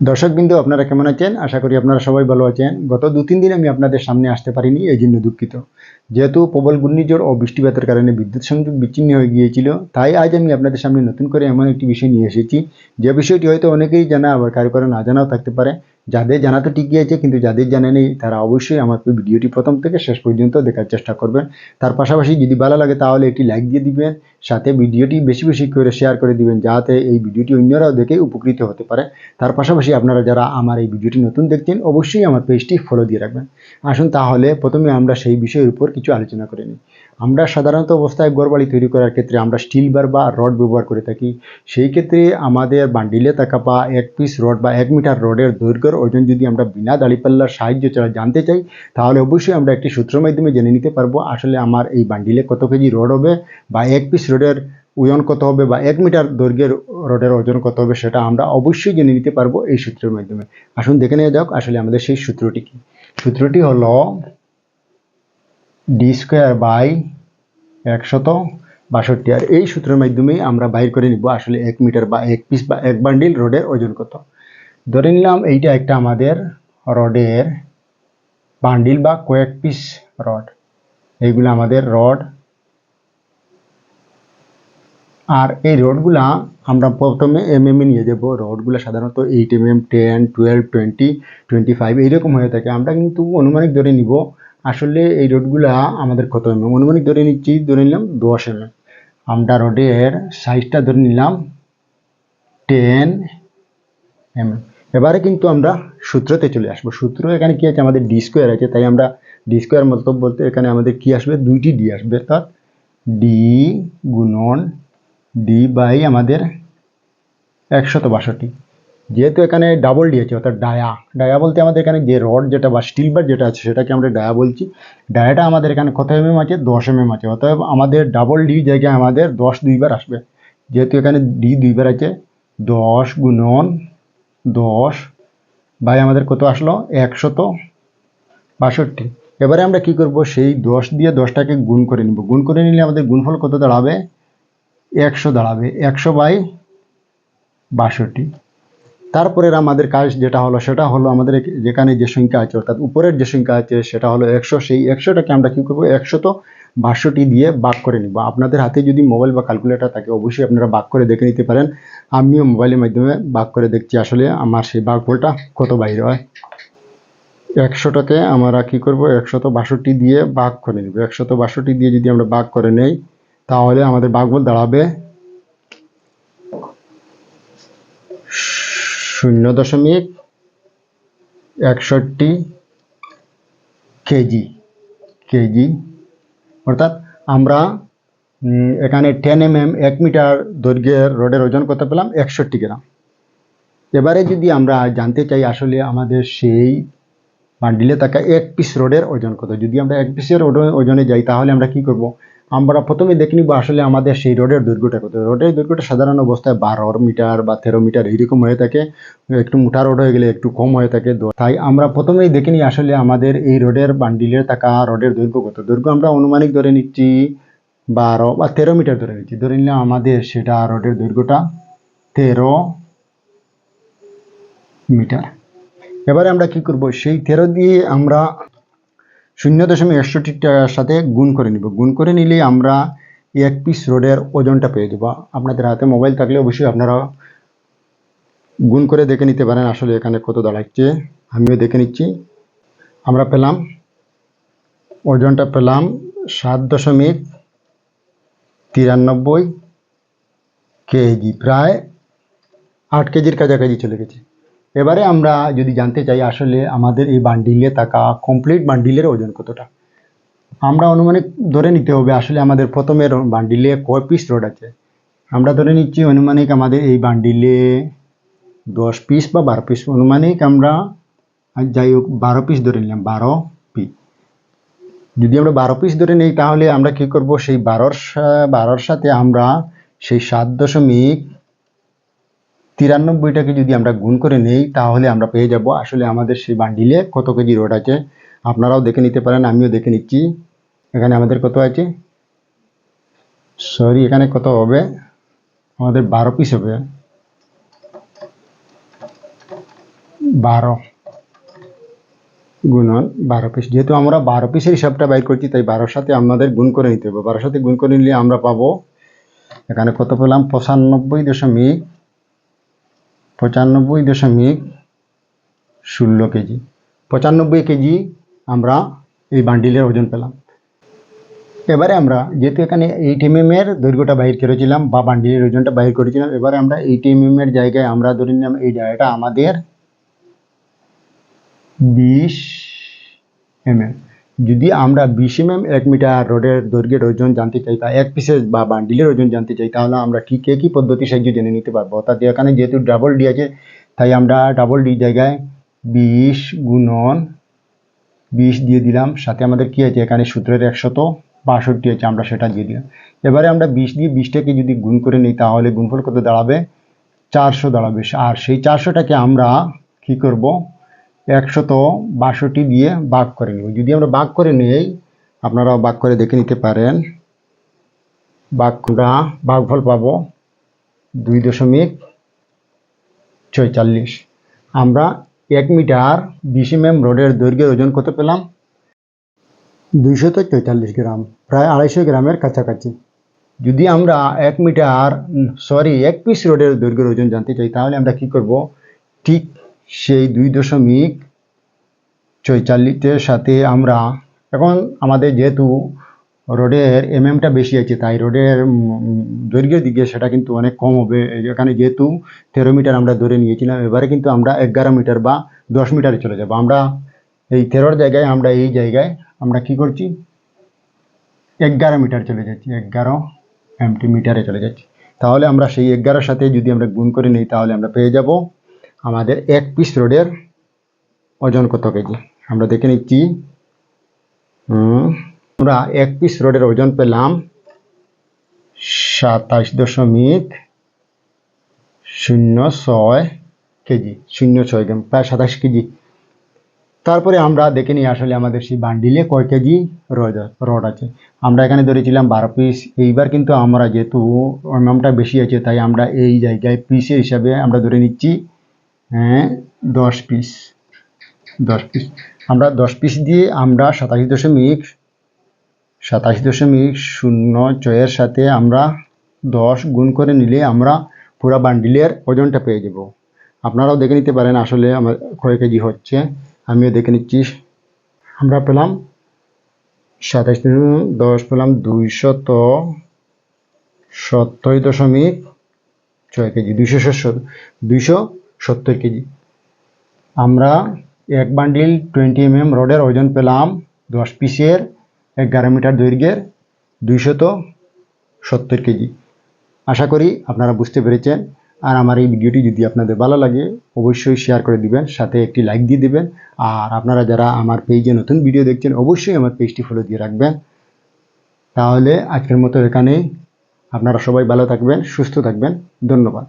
দর্শক বিন্দু আপনারা কেমন আছেন? আশা করি আপনারা সবাই ভালো আছেন। গত দু তিন দিন আমি আপনাদের সামনে আসতে পারিনি, এই জন্য দুঃখিত। যেহেতু প্রবল ঘূর্ণিঝড় ও বৃষ্টিপাতের কারণে বিদ্যুৎ সংযোগ বিচ্ছিন্ন হয়ে গিয়েছিল, তাই আজ আমি আপনাদের সামনে নতুন করে এমন একটি বিষয় নিয়ে এসেছি। যে বিষয়টি হয়তো অনেকেই জানা, আবার কারও কারও না জানাও থাকতে পারে। যাদের জানা তো ঠিকই আছে কিন্তু যাদের জানা নেই, তারা অবশ্যই আমার ভিডিওটি প্রথম থেকে শেষ পর্যন্ত দেখার চেষ্টা করবেন। তার পাশাপাশি যদি ভালো লাগে, তাহলে একটি লাইক দিয়ে দিবেন, সাথে ভিডিওটি বেশি বেশি করে শেয়ার করে দিবেন, যাতে এই ভিডিওটি অন্যরাও দেখে উপকৃত হতে পারে। তার পাশাপাশি আপনারা যারা আমার এই ভিডিওটি নতুন দেখছেন, অবশ্যই আমার পেজটি ফলো দিয়ে রাখবেন। আসুন তাহলে প্রথমে আমরা সেই বিষয়ের উপর কিছু আলোচনা করে নিই। আমরা সাধারণত অবস্থায় ঘরবাড়ি তৈরি করার ক্ষেত্রে আমরা স্টিল বার বা রড ব্যবহার করে থাকি। সেই ক্ষেত্রে আমাদের বান্ডিলে থাকা বা এক পিস রড বা এক মিটার রডের দৈর্ঘ্যের ওজন যদি আমরা বিনা দাড়িপাল্লার সাহায্য ছাড়া জানতে চাই, তাহলে অবশ্যই আমরা একটি সূত্রের মাধ্যমে জেনে নিতে পারব আসলে আমার এই বান্ডিলে কত কেজি রড হবে বা এক পিস রডের ওজন কত হবে বা এক মিটার দৈর্ঘ্যের রডের ওজন কত হবে সেটা আমরা অবশ্যই জেনে নিতে পারব এই সূত্রের মাধ্যমে। আসুন দেখে নেওয়া যাক আসলে আমাদের সেই সূত্রটি কি? সূত্রটি হলো ডি স্কোয়ার বাই একশত বাষট্টি। আর এই সূত্রের মাধ্যমেই আমরা বাইর করে নিব আসলে এক মিটার বা এক পিস বা এক বান্ডিল রোডের ওজন কত। ধরে নিলাম এইটা একটা আমাদের রডের বান্ডিল বা কয়েক পিস রড এইগুলো আমাদের রড আর এই রডগুলা আমরা প্রথমে এম এম এ নিয়ে যাব। রডগুলো সাধারণত eight M M ten twelve twenty twenty five এইরকম হয়ে থাকে। আমরা কিন্তু অনুমানিক ধরে নিব আসলে এই রডগুলা আমাদের কত এম এম অনুমানিক ধরে নিচ্ছি, ধরে নিলাম দশ এম এম আমরা রোডের সাইজটা ধরে নিলাম টেন এম এবারে কিন্তু আমরা সূত্রতে চলে আসব। সূত্র এখানে কি আছে? আমাদের ডি স্কোয়ার আছে। তাই আমরা ডি স্কোয়ার মতলব বলতে এখানে আমাদের কি আসবে? দুইটি ডি আসবে। অর্থাৎ ডি গুণন ডি বাই আমাদের একশত বাষট্টি। যেহেতু এখানে ডাবল ডি আছে অর্থাৎ ডায়া ডায়া বলতে আমাদের এখানে যে রড যেটা বা স্টিল বার যেটা আছে, সেটাকে আমরা ডায়া বলছি। ডায়াটা আমাদের এখানে কত এম আছে? দশ এম আছে। অতএব আমাদের ডাবল ডি জায়গায় আমাদের দশ দুইবার আসবে। যেহেতু এখানে ডি দুইবার আছে, দশ গুণন দশ বাই আমাদের কত আসলো? একশত বাষট্টি। এবারে আমরা কি করব? সেই দশ দিয়ে দশটাকে গুণ করে নিব। গুণ করে নিলে আমাদের গুণফল কত দাঁড়াবে? একশো দাঁড়াবে। একশো বাই বাষট্টি। তারপরের আমাদের কাজ যেটা হলো, সেটা হলো আমাদের যেখানে যে সংখ্যা আছে, অর্থাৎ উপরের যে সংখ্যা আছে, সেটা হলো একশো। সেই একশোটাকে আমরা কী করব? একশত বাষট্টি দিয়ে ভাগ করে নিব। আপনাদের হাতে যদি মোবাইল বা ক্যালকুলেটর থাকে, অবশ্যই আপনারা ভাগ করে দেখে নিতে পারেন। আমিও মোবাইলের মাধ্যমে ভাগ করে দেখছি আসলে আমার সেই ভাগফলটা কত বাইরে হয়। একশোটাকে আমরা কি করব? একশত বাষট্টি দিয়ে ভাগ করে নিব। একশত বাষট্টি দিয়ে যদি আমরা ভাগ করে নেই, তাহলে আমাদের ভাগফল দাঁড়াবে শূন্য দশমিক একষট্টি কেজি কেজি। অর্থাৎ আমরা এখানে টেন এম এম এক মিটার দৈর্ঘ্যের রডের ওজন কত পেলাম? একষট্টি গ্রাম। এবারে যদি আমরা জানতে চাই আসলে আমাদের সেই বান্ডিলে থাকা এক পিস রোডের ওজন কত, যদি আমরা এক পিসের ওজনে যাই তাহলে আমরা কি করব? আমরা প্রথমে দেখে নিব আসলে আমাদের সেই রোডের দৈর্ঘ্যটা কত। রোডের দৈর্ঘ্যটা সাধারণ অবস্থায় বারো মিটার বা তেরো মিটার এইরকম হয়ে থাকে। একটু মোটা রোড হয়ে গেলে একটু কম হয়ে থাকে। তাই আমরা প্রথমেই দেখে নিই আসলে আমাদের এই রোডের বান্ডিলের থাকা রোডের দৈর্ঘ্য কত। দৈর্ঘ্য আমরা অনুমানিক ধরে নিচ্ছি বারো বা তেরো মিটার ধরে নিচ্ছি। ধরে নিলাম আমাদের সেটা রোডের দৈর্ঘ্যটা তেরো মিটার। এবারে আমরা কি করব? সেই তেরো দিয়ে আমরা শূন্য দশমিক একষট্টি টাকার সাথে গুণ করে নিব। গুণ করে নিলে আমরা এক পিস রোডের ওজনটা পেয়ে যাব। আপনাদের হাতে মোবাইল থাকলে অবশ্যই আপনারা গুণ করে দেখে নিতে পারেন আসলে এখানে কত দাঁড়াচ্ছে। আমিও দেখে নিচ্ছি। আমরা পেলাম, ওজনটা পেলাম সাত দশমিক তিরানব্বই কেজি, প্রায় আট কেজির কাছাকাছি চলে গেছে। এবারে আমরা যদি জানতে চাই আসলে আমাদের এই বান্ডিলে থাকা কমপ্লিট বান্ডিলের ওজন কতটা, আমরা অনুমানিক ধরে নিতে হবে আসলে আমাদের প্রথমে বান্ডিলে কয় পিস রড আছে। আমরা ধরে নিচ্ছি অনুমানিক আমাদের এই বান্ডিলে দশ পিস বা বারো পিস অনুমানিক আমরা যাই হোক বারো পিস ধরে নিলাম, বারো পিস যদি আমরা বারো পিস ধরে নিই তাহলে আমরা কি করব? সেই বারোর বারোর সাথে আমরা সেই সাত দশমিক তিরানব্বইটাকে যদি আমরা গুণ করে নেই, তাহলে আমরা পেয়ে যাব আসলে আমাদের সেই বান্ডিলে কত কেজি রড আছে। আপনারাও দেখে নিতে পারেন, আমিও দেখে নিচ্ছি। এখানে আমাদের কত আছে? সরি এখানে কত হবে? আমাদের বারো পিস হবে। বারো গুণন বারো পিস যেহেতু আমরা বারো পিসের হিসাবটা বাইর করছি, তাই বারোর সাথে আমাদের গুণ করে নিতে হবে। বারোর সাথে গুণ করে নিলে আমরা পাবো, এখানে কত পেলাম? পঁচানব্বই দশমিক পঁচানব্বই দশমিক ষোলো কেজি। পঁচানব্বই কেজি আমরা এই বান্ডিলের ওজন পেলাম। এবারে আমরা যেহেতু এখানে এইট এম এর দৈর্ঘ্যটা বাইর করেছিলাম বা বান্ডিলের ওজনটা বাইর করেছিলাম, এবারে আমরা এইট এম এর জায়গায় আমরা ধরে নিলাম এই জায়গাটা আমাদের বিশ এমএম যদি আমরা বিশ এমএম এক মিটার রোডের দৈর্ঘ্যের ওজন জানতে চাই বা এক পিসের বা বান্ডিলের ওজন জানতে চাই, তাহলে আমরা ঠিক একই পদ্ধতি সাহায্যে জেনে নিতে পারব। অর্থাৎ এখানে যেহেতু ডাবল ডি আছে, তাই আমরা ডাবল ডি জায়গায় বিশ গুণন বিশ দিয়ে দিলাম। সাথে আমাদের কি আছে? এখানে সূত্রের একশত বাষট্টি আছে, আমরা সেটা দিয়ে দিলাম। এবারে আমরা বিশ দিয়ে বিশটাকে যদি গুণ করে নিই, তাহলে গুণফল কত দাঁড়াবে? চারশো দাঁড়াবে। আর সেই চারশোটাকে আমরা কি করব? একশত বাষট্টি দিয়ে ভাগ করে নেব। যদি আমরা ভাগ করে নিই, আপনারাও ভাগ করে দেখে নিতে পারেন। ভাগ আমরা ভাগফল পাবো দুই দশমিক ছয়চল্লিশ। আমরা এক মিটার বিশ এম রোডের দৈর্ঘ্যের ওজন কত পেলাম? দুইশত চৌচল্লিশ গ্রাম, প্রায় আড়াইশো গ্রামের কাছাকাছি। যদি আমরা এক মিটার, সরি, এক পিস রোডের দৈর্ঘ্যের ওজন জানতে চাই, তাহলে আমরা কি করব? ঠিক সেই দুই দশমিক চৌচল্লিশের সাথে আমরা এখন আমাদের যেহেতু রোডের এমএমটা বেশি আছে, তাই রোডের দৈর্ঘ্যের দিকে সেটা কিন্তু অনেক কম হবে। এখানে যেহেতু তেরো মিটার আমরা ধরে নিয়েছিলাম, এবারে কিন্তু আমরা এগারো মিটার বা দশ মিটারে চলে যাব। আমরা এই তেরোর জায়গায়, আমরা এই জায়গায় আমরা কি করছি? এগারো মিটার চলে যাচ্ছি, এগারো এমটি মিটারে চলে যাচ্ছি। তাহলে আমরা সেই এগারোর সাথে যদি আমরা গুণ করে নিই, তাহলে আমরা পেয়ে যাব আমাদের এক পিস রোডের ওজন কত কেজি আমরা দেখে নিচ্ছি আমরা এক পিস রোডের ওজন পেলাম সাতাশ দশমিক শূন্য ছয় কেজি শূন্য ছয় গ্রাম প্রায় সাতাশ কেজি তারপরে আমরা দেখে নিই আসলে আমাদের সেই বান্ডিলে কয় কেজি রড রড আছে আমরা এখানে ধরেছিলাম বারো পিস এইবার কিন্তু আমরা যেহেতু এমএমটা বেশি আছে তাই আমরা এই জায়গায় পিসের হিসাবে আমরা ধরে নিচ্ছি হ্যাঁ দশ পিস দশ পিস আমরা দশ পিস দিয়ে আমরা সাতাশ দশমিক সাতাশ দশমিক শূন্য ছয়ের সাথে আমরা দশ গুণ করে নিলে আমরা পুরো বান্ডিলের ওজনটা পেয়ে যাব। আপনারাও দেখে নিতে পারেন আসলে আমার কয় কেজি হচ্ছে। আমিও দেখে নিচ্ছি। আমরা পেলাম সাতাশ দশ পেলাম দুইশত সত্তর দশমিক ছয় কেজি, দুইশো সত্তর, দুইশো সত্তর কেজি। আমরা এক বান্ডিল টোয়েন্টি এম এম রোডের ওজন পেলাম দশ পিসের, এগারো মিটার দৈর্ঘ্যের, দুইশত সত্তর কেজি। আশা করি আপনারা বুঝতে পেরেছেন। আর আমার এই ভিডিওটি যদি আপনাদের ভালো লাগে, অবশ্যই শেয়ার করে দিবেন, সাথে একটি লাইক দিয়ে দিবেন। আর আপনারা যারা আমার পেজে নতুন ভিডিও দেখছেন, অবশ্যই আমার পেজটি ফলো দিয়ে রাখবেন। তাহলে আজকের মতো এখানেই। আপনারা সবাই ভালো থাকবেন, সুস্থ থাকবেন। ধন্যবাদ।